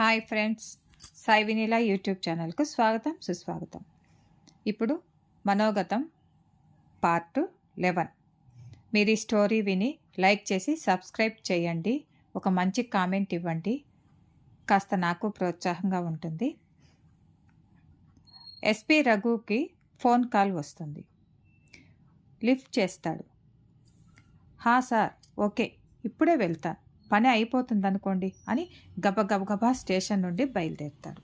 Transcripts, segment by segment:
Hi friends Sai Vineela YouTube ఛానల్కు స్వాగతం సుస్వాగతం. ఇప్పుడు మనోగతం పార్ట్ లెవెన్. మీరు ఈ స్టోరీ విని లైక్ చేసి సబ్స్క్రైబ్ చేయండి. ఒక మంచి కామెంట్ ఇవ్వండి. కాస్త నాకు ప్రోత్సాహంగా ఉంటుంది. ఎస్పి రఘుకి ఫోన్ కాల్ వస్తుంది. లిఫ్ట్ చేస్తాడు. హా సార్ ఓకే ఇప్పుడే వెళ్తాను. పని అయిపోతుంది అనుకోండి అని గబగబగబా స్టేషన్ నుండి బయలుదేరుతాడు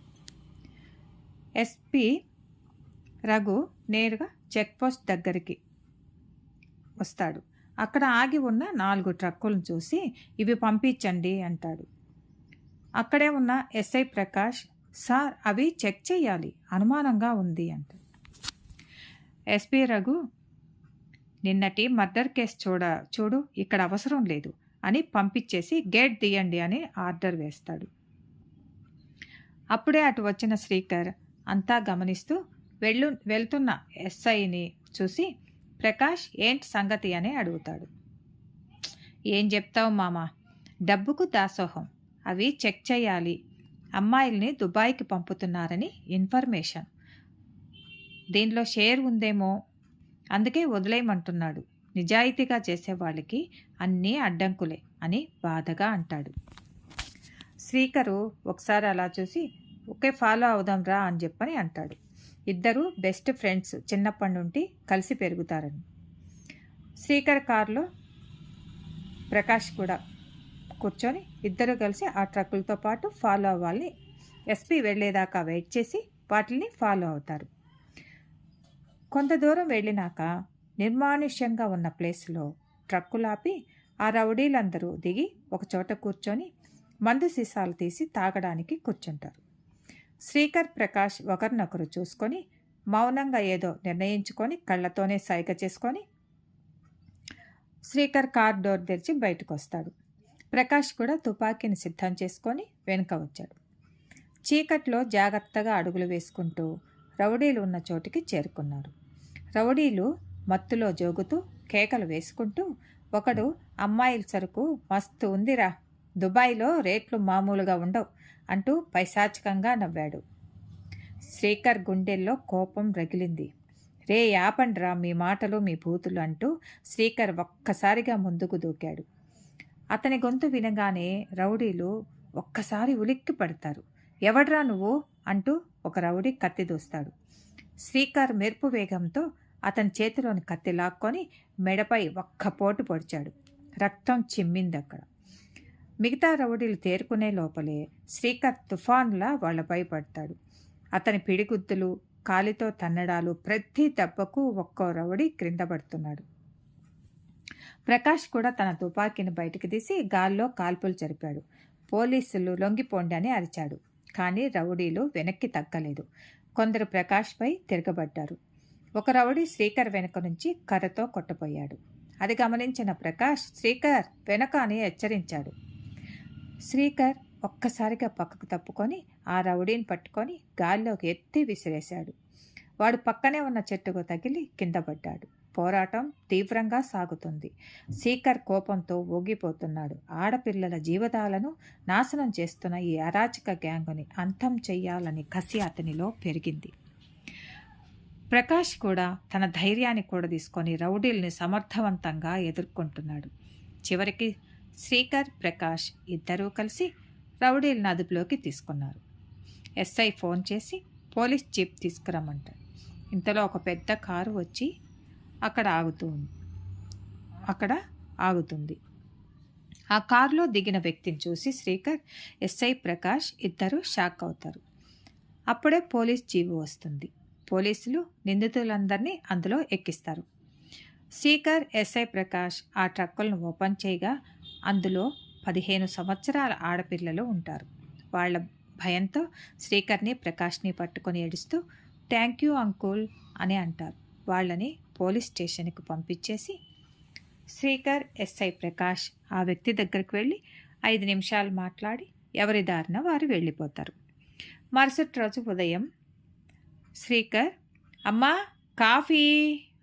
ఎస్పి రఘు నేరుగా చెక్పోస్ట్ దగ్గరికి వస్తాడు. అక్కడ ఆగి ఉన్న నాలుగు ట్రక్కులను చూసి ఇవి పంపించండి అంటాడు. అక్కడే ఉన్న ఎస్ఐ ప్రకాష్ సార్ అవి చెక్ చేయాలి. అనుమానంగా ఉంది అంటాడు. ఎస్పి రఘు నిన్నటి మర్డర్ కేసు చూడ చూడు ఇక్కడ అవసరం లేదు. అని పంపించేసి గేట్ తీయండి అని ఆర్డర్ వేస్తాడు. అప్పుడే అటు వచ్చిన శ్రీకర్ అంతా గమనిస్తూ వెళ్ళు వెళ్తున్న ఎస్ఐని చూసి ప్రకాష్ ఏంటి సంగతి అని అడుగుతాడు. ఏం చెప్తావు మామ? డబ్బుకు దాసోహం. అవి చెక్ చేయాలి. అమ్మాయిల్ని దుబాయ్కి పంపుతున్నారని ఇన్ఫర్మేషన్. దీనిలో షేర్ ఉందేమో? అందుకే వదిలేయమంటున్నాడు. నిజాయితీగా చేసేవాళ్ళకి అన్నీ అడ్డంకులే అని బాధగా అంటాడు. శ్రీకరు ఒకసారి అలా చూసి ఒకే ఫాలో అవుదాం రా అని చెప్పని అంటాడు. ఇద్దరు బెస్ట్ ఫ్రెండ్స్ చిన్నప్పటి నుండి కలిసి పెరుగుతారని. శ్రీకర్ కారులో ప్రకాష్ కూడా కూర్చొని ఇద్దరు కలిసి ఆ ట్రక్కులతో పాటు ఫాలో అవ్వాలని ఎస్పీ వెళ్ళేదాకా వెయిట్ చేసి వాటిని ఫాలో అవుతారు. కొంత దూరం వెళ్ళినాక నిర్మానుష్యంగా ఉన్న ప్లేస్లో ట్రక్కులాపి ఆ రౌడీలందరూ దిగి ఒకచోట కూర్చొని మందు సీసాలు తీసి తాగడానికి కూర్చుంటారు. శ్రీకర్ ప్రకాష్ ఒకరినొకరు చూసుకొని మౌనంగా ఏదో నిర్ణయించుకొని కళ్ళతోనే సైగ చేసుకొని శ్రీకర్ కార్ డోర్ తెరిచి బయటకు వస్తాడు ప్రకాష్ కూడా తుపాకీని సిద్ధం చేసుకొని వెనుక వచ్చాడు. చీకట్లో జాగ్రత్తగా అడుగులు వేసుకుంటూ రౌడీలు ఉన్న చోటికి చేరుకున్నారు. రౌడీలు మత్తులో జోగుతూ కేకలు వేసుకుంటూ ఒకడు అమ్మాయిల సరుకు మస్తు ఉందిరా దుబాయ్లో రేట్లు మామూలుగా ఉండవు అంటూ పైశాచికంగా నవ్వాడు. శ్రీకర్ గుండెల్లో కోపం రగిలింది. రే యాపండ్రా మీ మాటలు మీ బూతులు అంటూ శ్రీకర్ ఒక్కసారిగా ముందుకు దూకాడు. అతని గొంతు వినగానే రౌడీలు ఒక్కసారి ఉలిక్కి పడతారు. ఎవడ్రా నువ్వు? అంటూ ఒక రౌడీ కత్తి దూస్తాడు. శ్రీకర్ మెరుపు వేగంతో అతని చేతిలోని కత్తి లాక్కొని మెడపై ఒక్క పోటు పొడిచాడు. రక్తం చిమ్మింది అక్కడ మిగతా రౌడీలు తేరుకునే లోపలే శ్రీకర్ తుఫాన్లా వాళ్ళపై పడతాడు అతని పిడిగుద్దులు కాలితో తన్నడాలు ప్రతి దెబ్బకు ఒక్కో రౌడీ క్రింద పడుతున్నాడు. ప్రకాష్ కూడా తన తుపాకీని బయటికి తీసి గాల్లో కాల్పులు జరిపాడు. పోలీసులు లొంగిపోండి అని అరిచాడు. కానీ రౌడీలు వెనక్కి తగ్గలేదు. కొందరు ప్రకాష్పై తిరగబడ్డారు. ఒక రౌడీ శ్రీకర్ వెనుక నుంచి కర్రతో కొట్టబోయాడు. అది గమనించిన ప్రకాష్ శ్రీకర్ వెనక అని హెచ్చరించాడు. శ్రీకర్ ఒక్కసారిగా పక్కకు తప్పుకొని ఆ రౌడీని పట్టుకొని గాల్లోకి ఎత్తి విసిరేశాడు. వాడు పక్కనే ఉన్న చెట్టుకు తగిలి కింద పడ్డాడు. పోరాటం తీవ్రంగా సాగుతుంది. సీకర్ కోపంతో ఊగిపోతున్నాడు. ఆడపిల్లల జీవితాలను నాశనం చేస్తున్న ఈ అరాచక గ్యాంగుని అంతం చెయ్యాలని కసి అతనిలో పెరిగింది. ప్రకాష్ కూడా తన ధైర్యాన్ని కూడా తీసుకొని రౌడీల్ని సమర్థవంతంగా ఎదుర్కొంటున్నాడు. చివరికి శ్రీకర్ ప్రకాష్ ఇద్దరూ కలిసి రౌడీలను అదుపులోకి తీసుకున్నారు. ఎస్ఐ ఫోన్ చేసి పోలీస్ జీప్ తీసుకురమ్మంటారు ఇంతలో ఒక పెద్ద కారు వచ్చి అక్కడ ఆగుతుంది అక్కడ ఆగుతుంది. ఆ కారులో దిగిన వ్యక్తిని చూసి శ్రీకర్ ఎస్ఐ ప్రకాష్ ఇద్దరు షాక్ అవుతారు. అప్పుడే పోలీస్ జీబు వస్తుంది. పోలీసులు నిందితులందరినీ అందులో ఎక్కిస్తారు. సీకర్ ఎస్ఐ ప్రకాష్ ఆ ట్రక్కులను ఓపెన్ చేయగా అందులో పదిహేను సంవత్సరాల ఆడపిల్లలు ఉంటారు. వాళ్ళ భయంతో శ్రీకర్ని ప్రకాష్ని పట్టుకొని ఏడుస్తూ థ్యాంక్ యూ అంకుల్ అని అంటారు. వాళ్ళని పోలీస్ స్టేషన్కి పంపించేసి శ్రీకర్ ఎస్ఐ ప్రకాష్ ఆ వ్యక్తి దగ్గరికి వెళ్ళి ఐదు నిమిషాలు మాట్లాడి ఎవరి దారిన వారు వెళ్ళిపోతారు. మరుసటి రోజు ఉదయం శ్రీకర్ అమ్మా కాఫీ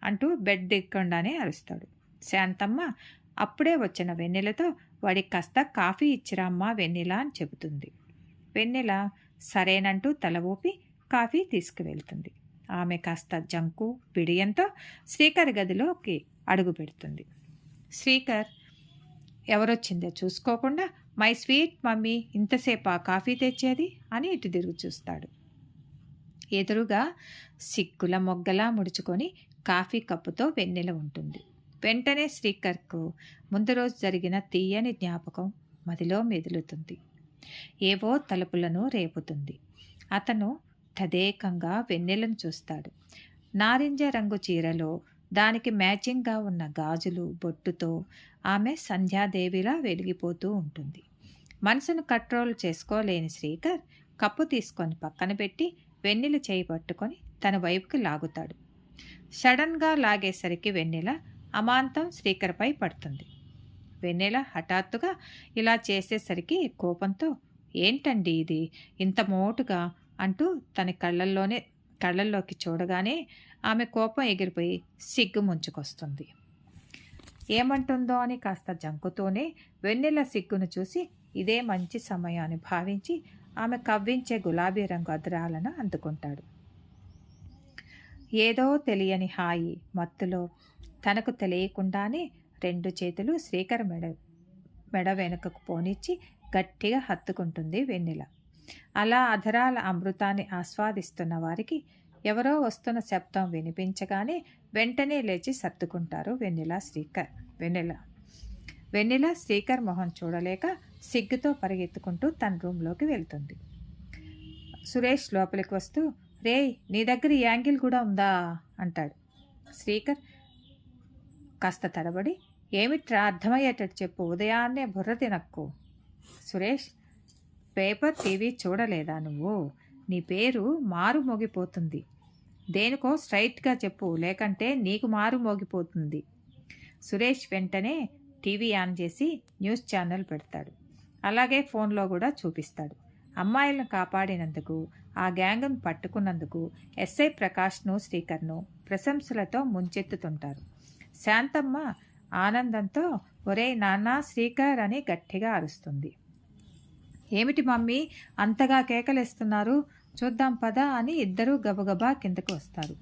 అంటూ బెడ్ దిక్కుండానే అరుస్తాడు. శాంతమ్మ అప్పుడే వచ్చిన వెన్నెలతో వాడికి కాస్త కాఫీ ఇచ్చిరామ్మా వెన్నెల అని చెబుతుంది. వెన్నెల సరేనంటూ తల ఊపి కాఫీ తీసుకువెళ్తుంది. ఆమె కాస్త జంకు బిడియంతో శ్రీకర్ గదిలోకి అడుగు పెడుతుంది. శ్రీకర్ ఎవరొచ్చిందో చూసుకోకుండా మై స్వీట్ మమ్మీ ఇంతసేపు ఆ కాఫీ తెచ్చేది? అని ఇటు తిరుగు చూస్తాడు. ఎదురుగా సిగ్గుల మొగ్గలా ముడుచుకొని కాఫీ కప్పుతో వెన్నెల ఉంటుంది. వెంటనే శ్రీకర్కు ముందు రోజు జరిగిన తీయని జ్ఞాపకం మదిలో మెదులుతుంది. ఏవో తలుపులను రేపుతుంది. అతను తదేకంగా వెన్నెలను చూస్తాడు. నారింజ రంగు చీరలో దానికి మ్యాచింగ్గా ఉన్న గాజులు బొట్టుతో ఆమె సంధ్యాదేవిలా వెలిగిపోతూ ఉంటుంది. మనసును కంట్రోల్ చేసుకోలేని శ్రీకర్ కప్పు తీసుకొని పక్కన పెట్టి వెన్నెల చేయి పట్టుకొని తన వైపుకి లాగుతాడు. సడన్గా లాగేసరికి వెన్నెల అమాంతం శ్రీకర్పై పడుతుంది. వెన్నెల హఠాత్తుగా ఇలా చేసేసరికి కోపంతో ఏంటండి ఇది? ఇంత మోటుగా? అంటూ తన కళ్ళల్లోనే కళ్ళల్లోకి చూడగానే ఆమె కోపం ఎగిరిపోయి సిగ్గు ముంచుకొస్తుంది. ఏమంటుందో అని కాస్త జంకుతూనే వెన్నెల సిగ్గును చూసి ఇదే మంచి సమయాన్ని భావించి ఆమె కవ్వించే గులాబీ రంగు అద్రాలను అందుకుంటాడు. ఏదో తెలియని హాయి మత్తులో తనకు తెలియకుండానే రెండు చేతులు శ్రీకర్ మెడ మెడ వెనుకకు పోనిచ్చి గట్టిగా హత్తుకుంటుంది వెన్నెల. అలా అధరాల అమృతాన్ని ఆస్వాదిస్తున్న వారికి ఎవరో వస్తున్న శబ్దం వినిపించగానే వెంటనే లేచి సర్దుకుంటారు వెన్నెల శ్రీకర్ వెన్నెల. వెన్నెల శ్రీకర్ మొహం చూడలేక సిగ్గుతో పరిగెత్తుకుంటూ తన రూమ్లోకి వెళ్తుంది. సురేష్ లోపలికి వస్తూ రే నీ దగ్గర ఈ యాంగిల్ కూడా ఉందా? అంటాడు. శ్రీకర్ కాస్త తడబడి ఏమిట్రా అర్థమయ్యేటట్టు చెప్పు ఉదయాన్నే బుర్ర తినక్కు సురేష్ పేపర్ టీవీ చూడలేదా నువ్వు? నీ పేరు మారు మోగిపోతుంది దేనికో స్ట్రైట్గా చెప్పు లేకంటే నీకు మారు మోగిపోతుంది సురేష్ వెంటనే టీవీ ఆన్ చేసి న్యూస్ ఛానల్ పెడతాడు. అలాగే ఫోన్లో కూడా చూపిస్తాడు. అమ్మాయిలను కాపాడినందుకు ఆ గ్యాంగ్ను పట్టుకున్నందుకు ఎస్ఐ ప్రకాష్ను శ్రీకర్ను ప్రశంసలతో ముంచెత్తుతుంటారు. శాంతమ్మ ఆనందంతో ఒరే నాన్న శ్రీకర్ అని గట్టిగా అరుస్తుంది. ఏమిటి మమ్మీ అంతగా కేకలేస్తున్నారు? చూద్దాం పదా అని ఇద్దరూ గబగబా కిందకు వస్తారు.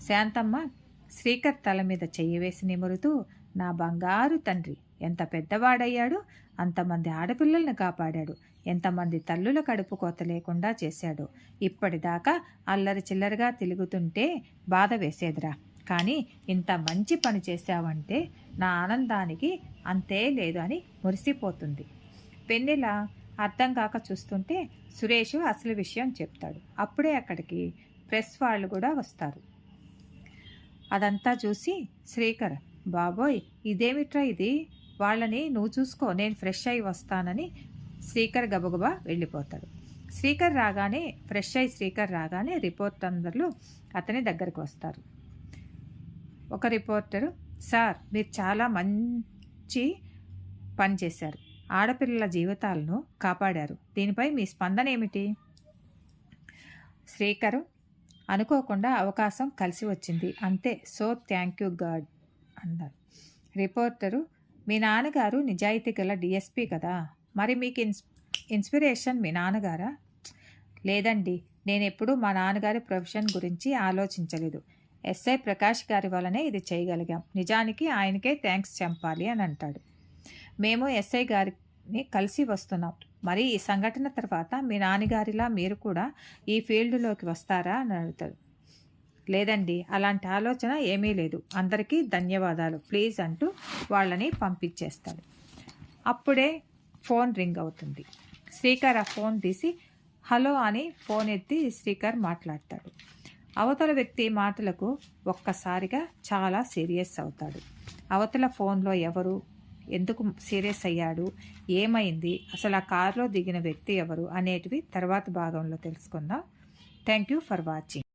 శాంతమ్మ శ్రీకర్ తల మీద చెయ్యి వేసి నిమురుతూ నా బంగారు తండ్రి ఎంత పెద్దవాడయ్యాడు అంతమంది ఆడపిల్లల్ని కాపాడాడు ఎంతమంది తల్లుల కడుపు కోత లేకుండా చేశాడు. ఇప్పటిదాకా అల్లరి చిల్లరగా తిరుగుతుంటే బాధ వేసేదిరా. కానీ ఇంత మంచి పని చేశావంటే నా ఆనందానికి అంతే లేదు అని మురిసిపోతుంది. పెన్నెల అర్థం కాక చూస్తుంటే సురేష్ అసలు విషయం చెప్తాడు. అప్పుడే అక్కడికి ప్రెస్ వాళ్ళు కూడా వస్తారు. అదంతా చూసి శ్రీకర్ బాబోయ్ ఇదేమిట్రా ఇది? వాళ్ళని నువ్వు చూసుకో నేను ఫ్రెష్ అయి వస్తానని శ్రీకర్ గబగబా వెళ్ళిపోతాడు. శ్రీకర్ రాగానే ఫ్రెష్ అయి శ్రీకర్ రాగానే రిపోర్టర్ అందరు అతని దగ్గరికి వస్తారు. ఒక రిపోర్టరు సార్ మీరు చాలా మంచి పని చేశారు. ఆడపిల్లల జీవితాలను కాపాడారు. దీనిపై మీ స్పందన ఏమిటి? శ్రీకరు అనుకోకుండా అవకాశం కలిసి వచ్చింది. అంతే. సో థ్యాంక్ యూ గాడ్ అన్నారు. రిపోర్టరు మీ నాన్నగారు నిజాయితీ గల డిఎస్పీ కదా. మరి మీకు ఇన్స్ ఇన్స్పిరేషన్ మీ నాన్నగారా? లేదండి నేను ఎప్పుడూ మా నాన్నగారి ప్రొఫెషన్ గురించి ఆలోచించలేదు. ఎస్ఐ ప్రకాష్ గారి వలనే ఇది చేయగలిగాం. నిజానికి ఆయనకే థ్యాంక్స్ చెంపాలి అని అంటాడు. మేము ఎస్ఐ గారిని కలిసి వస్తున్నాం. మరి ఈ సంఘటన తర్వాత మీ నాన్నగారిలా మీరు కూడా ఈ ఫీల్డ్లోకి వస్తారా అని అడుగుతాడు. లేదండి అలాంటి ఆలోచన ఏమీ లేదు. అందరికీ ధన్యవాదాలు. ప్లీజ్ అంటూ వాళ్ళని పంపించేస్తాడు. అప్పుడే ఫోన్ రింగ్ అవుతుంది. శ్రీకర్ ఆ ఫోన్ తీసి హలో అని ఫోన్ ఎత్తి శ్రీకర్ మాట్లాడతాడు. అవతల వ్యక్తి మాటలకు ఒక్కసారిగా చాలా సీరియస్ అవుతాడు. అవతల ఫోన్లో ఎవరు? ఎందుకు సీరియస్ అయ్యాడు? ఏమైంది? అసలు ఆ కారులో దిగిన వ్యక్తి ఎవరు? అనేటివి తర్వాత భాగంలో తెలుసుకుందాం. Thank you for watching.